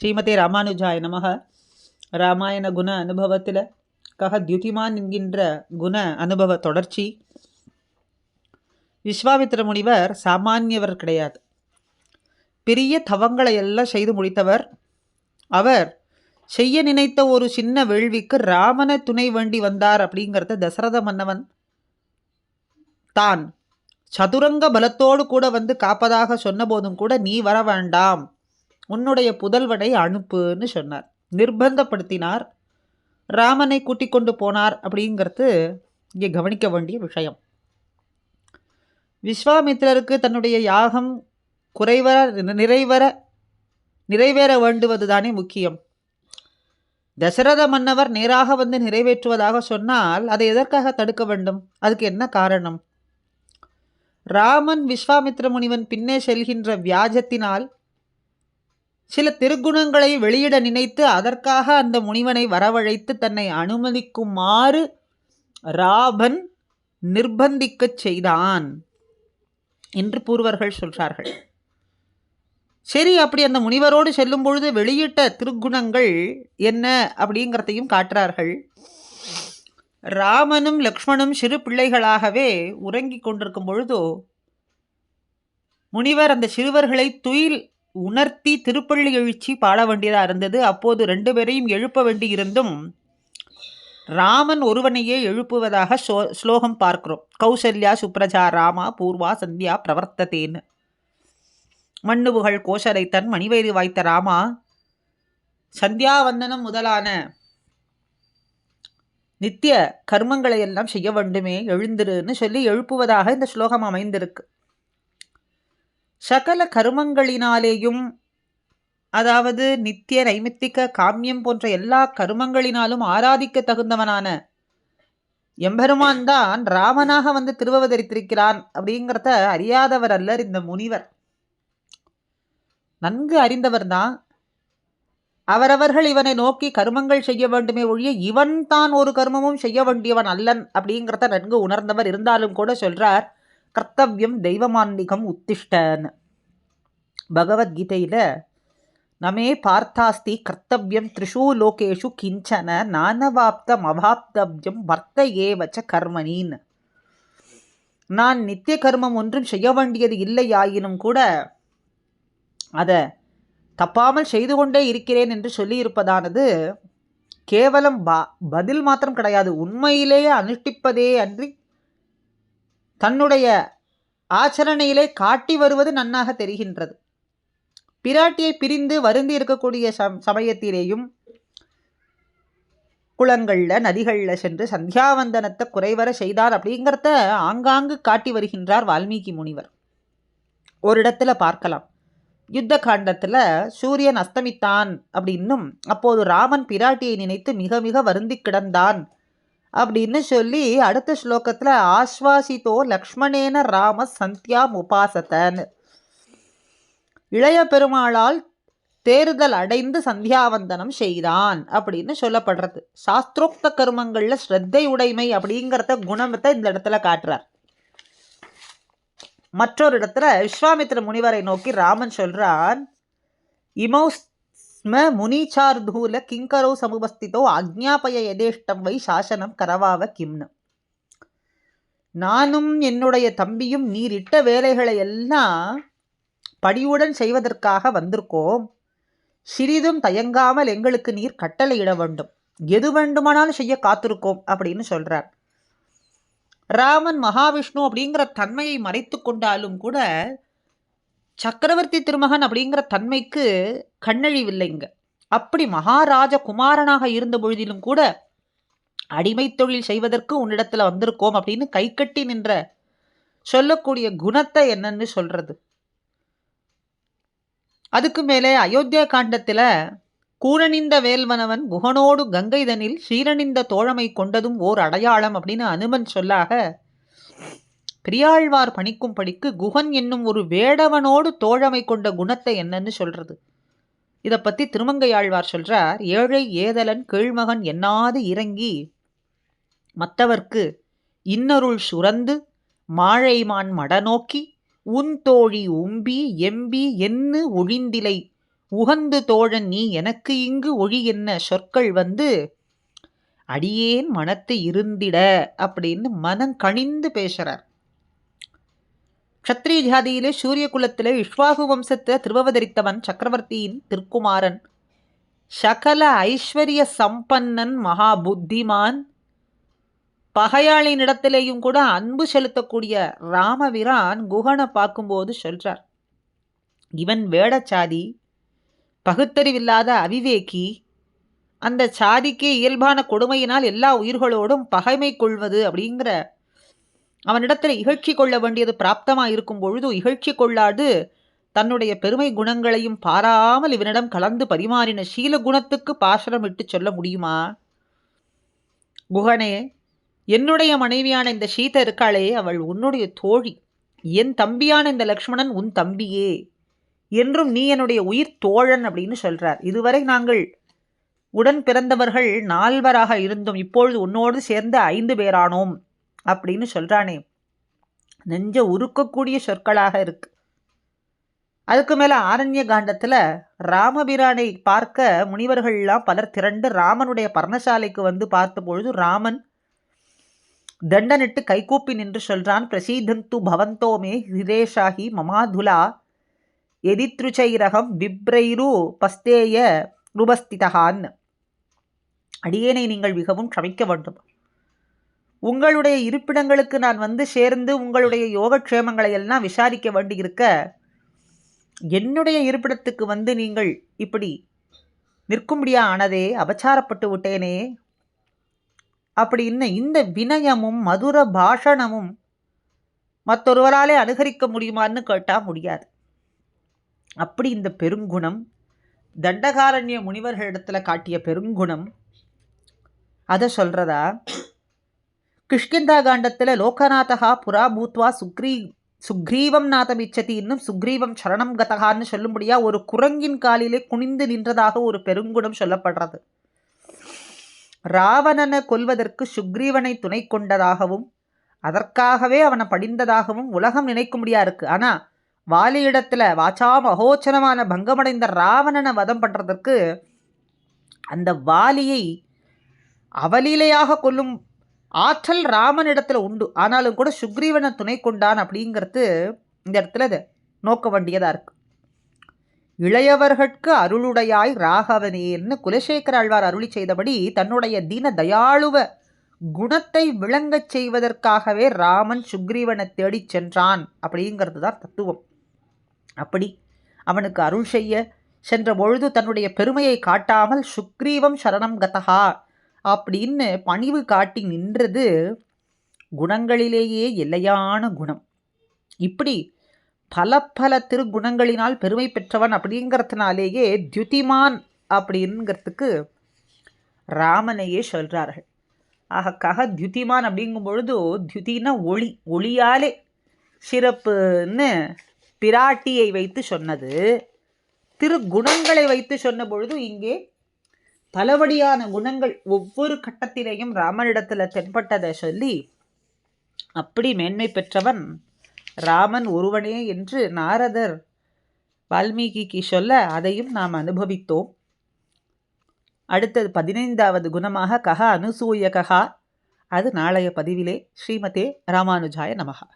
ஸ்ரீமதே ராமானுஜாய நமக. ராமாயண குண அனுபவத்தில் கக தியுதிமான் என்கின்ற குண அனுபவ தொடர்ச்சி. விஸ்வாமித்திர முனிவர் சாமானியவர் கிடையாது. பெரிய தவங்களை எல்லாம் செய்து முடித்தவர். அவர் செய்ய நினைத்த ஒரு சின்ன வேள்விக்கு ராமன துணை வேண்டி வந்தார் அப்படிங்கிறத தசரத மன்னவன் தான் சதுரங்க பலத்தோடு கூட வந்து காப்பதாக சொன்னபோதும் கூட நீ வர வேண்டாம். உன்னுடைய புதல்வனை அனுப்புன்னு சொன்னார். நிர்பந்தப்படுத்தினார். ராமனை கூட்டிக் கொண்டு போனார் அப்படிங்கிறது இங்கே கவனிக்க வேண்டிய விஷயம். விஸ்வாமித்திரருக்கு தன்னுடைய யாகம் குறைவர நிறைவர நிறைவேற வேண்டுவது தானே முக்கியம். தசரத மன்னவர் நேராக வந்து நிறைவேற்றுவதாக சொன்னால் அதை எதற்காக தடுக்க வேண்டும்? அதுக்கு என்ன காரணம்? ராமன் விஸ்வாமித்திர முனிவன் பின்னே செல்கின்ற வியாஜத்தினால் சில திருக்குணங்களை வெளியிட நினைத்து அதற்காக அந்த முனிவனை வரவழைத்து தன்னை அனுமதிக்குமாறு ராபன் நிர்பந்திக்கச் செய்தான் என்று பூர்வர்கள் சொல்றார்கள். சரி அப்படி அந்த முனிவரோடு செல்லும் பொழுது வெளியிட்ட திருக்குணங்கள் என்ன அப்படிங்கிறதையும் காட்டுறார்கள். ராமனும் லக்ஷ்மணும் சிறு பிள்ளைகளாகவே உறங்கிக் கொண்டிருக்கும் பொழுதோ முனிவர் அந்த சிறுவர்களை துயில் உணர்த்தி திருப்பள்ளி எழுச்சி பாட வேண்டியதாக இருந்தது. அப்போது ரெண்டு பேரையும் எழுப்ப வேண்டி இருந்தும் ராமன் ஒருவனையே எழுப்புவதாக சோ ஸ்லோகம் பார்க்கிறோம். கௌசல்யா சுப்ரஜா ராமா பூர்வா சந்தியா பிரவர்த்ததேன்னு. மண்ணுபுகழ் கோஷரைத்தன் மணிவயிறு வாய்த்த ராமா சந்தியாவந்தனம் முதலான நித்திய கர்மங்களை எல்லாம் செய்ய வேண்டுமே எழுந்திருன்னு சொல்லி எழுப்புவதாக இந்த ஸ்லோகம் அமைந்திருக்கு. சகல கருமங்களினாலேயும் அதாவது நித்திய நைமித்திக காமியம் போன்ற எல்லா கருமங்களினாலும் ஆராதிக்க தகுந்தவனான எம்பெருமான் தான் ராமனாக வந்து திருவவதரித்திருக்கிறான் அப்படிங்கிறத அறியாதவர் அல்லர் இந்த முனிவர். நன்கு அறிந்தவர் தான் அவரவர்கள் இவனை நோக்கி கருமங்கள் செய்ய வேண்டுமே ஒழிய இவன் தான் ஒரு கர்மமும் செய்ய வேண்டியவன் அல்லன் அப்படிங்கிறத நன்கு உணர்ந்தவர் இருந்தாலும் கூட சொல்றார். கர்த்தவியம் தெய்வமான்மிகம் உத்திஷ்டன்னு பகவத்கீதையில் நமே பார்த்தாஸ்தி கர்த்தவியம் த்ரிஷூ லோகேஷு கிஞ்சன நானவாப்தம் அவாப்தவ்யம் வர்த்த ஏவச்ச கர்மணின்னு நான் நித்திய கர்மம் ஒன்றும் செய்ய வேண்டியது இல்லையாயினும் கூட அதை தப்பாமல் செய்து கொண்டே இருக்கிறேன் என்று சொல்லியிருப்பதானது கேவலம் பா பதில் மாத்திரம் கிடையாது. உண்மையிலேயே அனுஷ்டிப்பதே அன்றி தன்னுடைய ஆச்சரணையிலே காட்டி வருவது நன்னாக தெரிகின்றது. பிராட்டியை பிரிந்து வருந்தி இருக்கக்கூடிய சமயத்திலேயும் குளங்களில் நதிகளில் சென்று சந்தியாவந்தனத்தை குறைவர செய்தார் அப்படிங்கிறத ஆங்காங்கு காட்டி வருகின்றார் வால்மீகி முனிவர். ஒரு இடத்துல பார்க்கலாம். யுத்த காண்டத்தில் சூரியன் அஸ்தமித்தான் அப்படின்னும் அப்போது ராமன் பிராட்டியை நினைத்து மிக மிக வருந்தி கிடந்தான். அப்படின்னு சொல்லி அடுத்த ஸ்லோகத்தில் ஆஸ்வாசித்தோ லக்ஷ்மணேன ராம சந்தியா உபாசத்தன்னு. இளைய பெருமாளால் தேர்தல் அடைந்து சந்தியாவந்தனம் செய்தான் அப்படின்னு சொல்லப்படுறது. சாஸ்திரோக்த கர்மங்களில் ஸ்ரத்தை உடைமை அப்படிங்கிறத குணமத்தை இந்த இடத்துல காட்டுறார். மற்றொரு இடத்துல விஸ்வாமித்திர முனிவரை நோக்கி ராமன் சொல்றான் இமௌஸ் ஸ்ம முனிச்சார்தூல கிங்கரோ சமுபஸ்திதோ அக்ஞாபய எதேஷ்டம் வை சாசனம் கரவாவ கிம்னு. நானும் என்னுடைய தம்பியும் நீரிட்ட வேலைகளை எல்லாம் படியுடன் செய்வதற்காக வந்திருக்கோம். சிறிதும் தயங்காமல் எங்களுக்கு நீர் கட்டளையிட வேண்டும். எது வேண்டுமானாலும் செய்ய காத்திருக்கோம் அப்படின்னு சொல்றார். ராமன் மகாவிஷ்ணு அப்படிங்கிற தன்மையை மறைத்து கொண்டாலும் கூட சக்கரவர்த்தி திருமகன் அப்படிங்கிற தன்மைக்கு கண்ணழிவில்லைங்க. அப்படி மகாராஜ குமாரனாக இருந்த பொழுதிலும் கூட அடிமை தொழில் செய்வதற்கு உன்னிடத்துல வந்திருக்கோம் அப்படின்னு கை கட்டி நின்ற சொல்லக்கூடிய குணத்தை என்னன்னு சொல்றது. அதுக்கு மேலே அயோத்தியா காண்டத்தில் கூரணிந்த வேல்வனவன் குகனோடு கங்கைதனில் சீரணிந்த தோழமை கொண்டதும் ஓர் அடையாளம் அப்படின்னு அனுமன் சொல்லாக பிரியாழ்வார் பணிக்கும் படிக்கு குகன் என்னும் ஒரு வேடவனோடு தோழமை கொண்ட குணத்தை என்னன்னு சொல்றது. இதை பற்றி திருமங்கையாழ்வார் சொல்றார் ஏழை ஏதலன் கீழ்மகன் எண்ணாது இறங்கி மற்றவர்க்கு இன்னருள் சுரந்து மாழைமான் மடநோக்கி உன் தோழி உம்பி எம்பி என்னு ஒழிந்திலை உகந்து தோழன் நீ எனக்கு இங்கு ஒழி என்ன சொற்கள் வந்து அடியேன் மனத்து இருந்திட அப்படின்னு மனம் கணிந்து பேசுறார். க்ஷத்ரிய ஜாதியிலே சூரிய குலத்திலே விஸ்வாகு வம்சத்தை திருவவதரித்தவன் சக்கரவர்த்தியின் திருக்குமாரன். சகல ஐஸ்வர்ய சம்பன்னன் மகா புத்திமான் பகையாளினிடத்திலேயும் கூட அன்பு செலுத்தக்கூடிய ராமவிரான் குகனை பார்க்கும்போது சொல்றார். இவன் வேடச்சாதி பகுத்தறிவில்லாத அவிவேகி அந்த சாதிக்கே இயல்பான கொடுமையினால் எல்லா உயிர்களோடும் பகைமை கொள்வது அப்படிங்கிற அவனிடத்தில் இகழ்ச்சி கொள்ள வேண்டியது பிராப்தமாக இருக்கும் பொழுது இகழ்ச்சி கொள்ளாது. தன்னுடைய பெருமை குணங்களையும் பாராமல் இவனிடம் கலந்து பரிமாறின சீல குணத்துக்கு பாசனம் விட்டு சொல்ல முடியுமா? குகனே என்னுடைய மனைவியான இந்த சீத இருக்காளே அவள் உன்னுடைய தோழி. என் தம்பியான இந்த லக்ஷ்மணன் உன் தம்பியே. என்றும் நீ என்னுடைய உயிர் தோழன் அப்படின்னு சொல்றார். இதுவரை நாங்கள் உடன் பிறந்தவர்கள் நால்வராக இருந்தோம். இப்பொழுது உன்னோடு சேர்ந்து ஐந்து பேரானோம். அப்படின்னு சொல்கிறானே நெஞ்ச உருக்கக்கூடிய சொற்களாக இருக்கு. அதுக்கு மேலே ஆரண்ய காண்டத்தில் ராமபிரானை பார்க்க முனிவர்கள்லாம் பலர் திரண்டு ராமனுடைய பர்ணசாலைக்கு வந்து பார்த்த பொழுது ராமன் தண்டனிட்டு கைகூப்பி நின்று சொல்கிறான் பிரசீதந்து பவந்தோமே ஹிரேஷாகி மமாதுலா எதித்ருச்சைரகம் விப்ரைரு பஸ்தேய ரூபஸ்திதகான் அடியேனை நீங்கள் மிகவும் க்ஷமிக்க வேண்டும். உங்களுடைய இருப்பிடங்களுக்கு நான் வந்து சேர்ந்து உங்களுடைய யோகக்ஷேமங்களை எல்லாம் விசாரிக்க வேண்டியிருக்க என்னுடைய இருப்பிடத்துக்கு வந்து நீங்கள் இப்படி நிற்கும்படியா ஆனதே அபச்சாரப்பட்டு விட்டேனே அப்படின்னு இந்த வினயமும் மதுர பாஷணமும் மற்றொருவராலே அனுகரிக்க முடியுமான்னு கேட்டால் முடியாது. அப்படி இந்த பெருங்குணம் தண்டகாரண்ய முனிவர்களிடத்தில் காட்டிய பெருங்குணம் அதை சொல்கிறதா கிஷ்கிந்தா காண்டத்தில் லோகநாதகா புறா பூத்வா சுக்ரீ சுக்ரீவம் நாதமிச்சதி இன்னும் சுக்ரீவம் சரணம் கதகான்னு சொல்லும்படியா ஒரு குரங்கின் காலிலே குனிந்து நின்றதாக ஒரு பெருங்குணம் சொல்லப்படுறது. ராவணனை கொல்வதற்கு சுக்ரீவனை துணை கொண்டதாகவும் அதற்காகவே அவனை படிந்ததாகவும் உலகம் நினைக்கும்படியா இருக்கு. ஆனா வாலியிடத்தில் வாச்சாம் அகோச்சனமான பங்கமடைந்த ராவணனை வதம் பண்றதற்கு அந்த வாலியை அவலீலையாக கொல்லும் ஆற்றல் ராமனிடத்தில் உண்டு. ஆனாலும் கூட சுக்ரீவனை துணை கொண்டான் அப்படிங்கிறது இந்த இடத்துல நோக்க வேண்டியதாக இருக்கு. இளையவர்கட்கு அருளுடையாய் ராகவனேன்னு குலசேகர ஆழ்வார் அருளி செய்தபடி தன்னுடைய தீன தயாளுவ குணத்தை விளங்கச் செய்வதற்காகவே ராமன் சுக்ரீவனை தேடிச் சென்றான் அப்படிங்கிறது தான் தத்துவம். அப்படி அவனுக்கு அருள் செய்ய சென்ற பொழுது தன்னுடைய பெருமையை காட்டாமல் சுக்ரீவம் சரணம் கதகா அப்படின்னு பணிவு காட்டி நின்றது குணங்களிலேயே எல்லையான குணம். இப்படி பல பல திருகுணங்களினால் பெருமை பெற்றவன் அப்படிங்கிறதுனாலேயே தியுதிமான் அப்படிங்கிறதுக்கு ராமனையே சொல்கிறார்கள் ஆகக்காக தியுதிமான் அப்படிங்கும் பொழுது தியுதினா ஒளி ஒளியாலே சிறப்புன்னு பிராட்டியை வைத்து சொன்னது. திருகுணங்களை வைத்து சொன்ன பொழுது இங்கே பலவடியான குணங்கள் ஒவ்வொரு கட்டத்திலேயும் ராமனிடத்தில் தென்பட்டதை சொல்லி அப்படி மேன்மை பெற்றவன் ராமன் ஒருவனே என்று நாரதர் வால்மீகிக்கு சொல்ல அதையும் நாம் அனுபவித்தோம். அடுத்தது பதினைந்தாவது குணமாக கஹா அனுசூய கஹா அது நாளைய பதிவிலே ஸ்ரீமதே ராமானுஜாய நமகா